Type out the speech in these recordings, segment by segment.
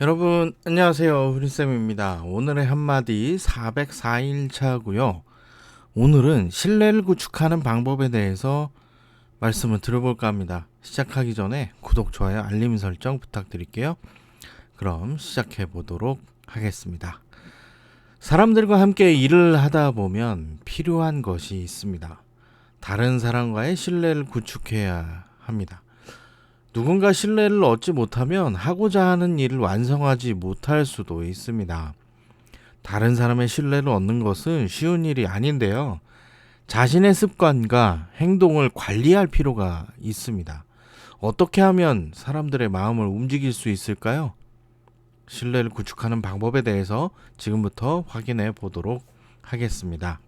여러분 안녕하세요. 후리쌤입니다. 오늘의 한마디 404일차고요. 오늘은 신뢰를 구축하는 방법에 대해서 말씀을 드려볼까 합니다. 시작하기 전에 구독, 좋아요, 알림 설정 부탁드릴게요. 그럼 시작해 보도록 하겠습니다. 사람들과 함께 일을 하다 보면 필요한 것이 있습니다. 다른 사람과의 신뢰를 구축해야 합니다 누군가 신뢰를 얻지 못하면 하고자 하는 일을 완성하지 못할 수도 있습니다. 다른 사람의 신뢰를 얻는 것은 쉬운 일이 아닌데요. 자신의 습관과 행동을 관리할 필요가 있습니다. 어떻게 하면 사람들의 마음을 움직일 수 있을까요? 신뢰를 구축하는 방법에 대해서 지금부터 확인해 보도록 하겠습니다.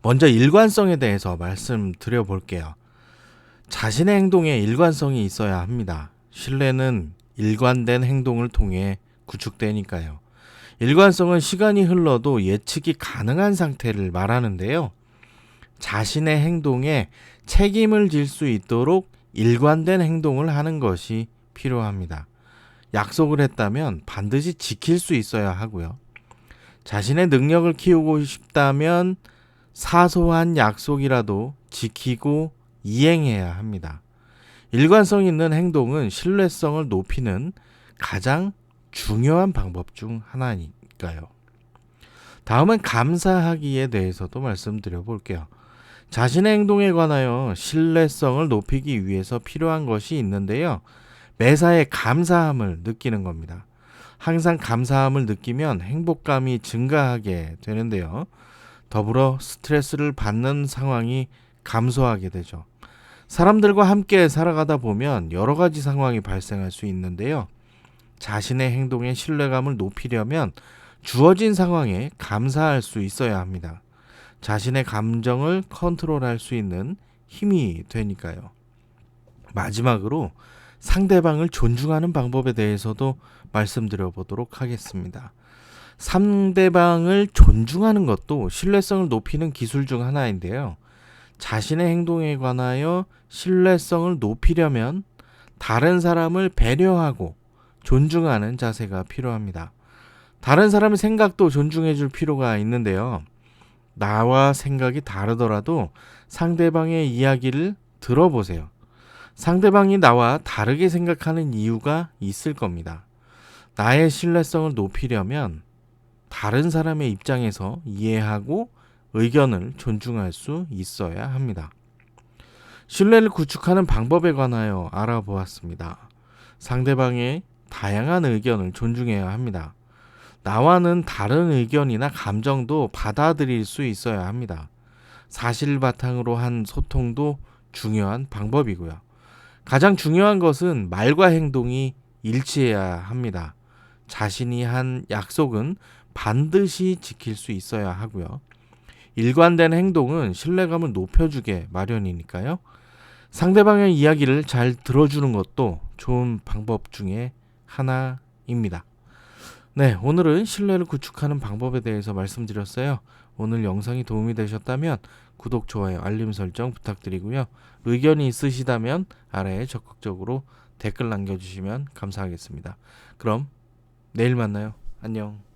먼저 일관성에 대해서 말씀드려 볼게요. 자신의 행동에 일관성이 있어야 합니다. 신뢰는 일관된 행동을 통해 구축되니까요. 일관성은 시간이 흘러도 예측이 가능한 상태를 말하는데요. 자신의 행동에 책임을 질 수 있도록 일관된 행동을 하는 것이 필요합니다. 약속을 했다면 반드시 지킬 수 있어야 하고요. 자신의 능력을 키우고 싶다면 사소한 약속이라도 지키고 이행해야 합니다. 일관성 있는 행동은 신뢰성을 높이는 가장 중요한 방법 중 하나니까요. 다음은 감사하기에 대해서도 말씀드려 볼게요. 자신의 행동에 관하여 신뢰성을 높이기 위해서 필요한 것이 있는데요. 매사에 감사함을 느끼는 겁니다. 항상 감사함을 느끼면 행복감이 증가하게 되는데요. 더불어 스트레스를 받는 상황이 감소하게 되죠. 사람들과 함께 살아가다 보면 여러 가지 상황이 발생할 수 있는데요. 자신의 행동에 신뢰감을 높이려면 주어진 상황에 감사할 수 있어야 합니다. 자신의 감정을 컨트롤할 수 있는 힘이 되니까요. 마지막으로 상대방을 존중하는 방법에 대해서도 말씀드려 보도록 하겠습니다. 상대방을 존중하는 것도 신뢰성을 높이는 기술 중 하나인데요. 자신의 행동에 관하여 신뢰성을 높이려면 다른 사람을 배려하고 존중하는 자세가 필요합니다. 다른 사람의 생각도 존중해 줄 필요가 있는데요. 나와 생각이 다르더라도 상대방의 이야기를 들어보세요. 상대방이 나와 다르게 생각하는 이유가 있을 겁니다. 나의 신뢰성을 높이려면 다른 사람의 입장에서 이해하고 의견을 존중할 수 있어야 합니다. 신뢰를 구축하는 방법에 관하여 알아보았습니다. 상대방의 다양한 의견을 존중해야 합니다. 나와는 다른 의견이나 감정도 받아들일 수 있어야 합니다. 사실 바탕으로 한 소통도 중요한 방법이고요. 가장 중요한 것은 말과 행동이 일치해야 합니다. 자신이 한 약속은 반드시 지킬 수 있어야 하고요. 일관된 행동은 신뢰감을 높여주게 마련이니까요. 상대방의 이야기를 잘 들어주는 것도 좋은 방법 중에 하나입니다. 네, 오늘은 신뢰를 구축하는 방법에 대해서 말씀드렸어요. 오늘 영상이 도움이 되셨다면 구독, 좋아요, 알림 설정 부탁드리고요. 의견이 있으시다면 아래에 적극적으로 댓글 남겨주시면 감사하겠습니다. 그럼 내일 만나요. 안녕.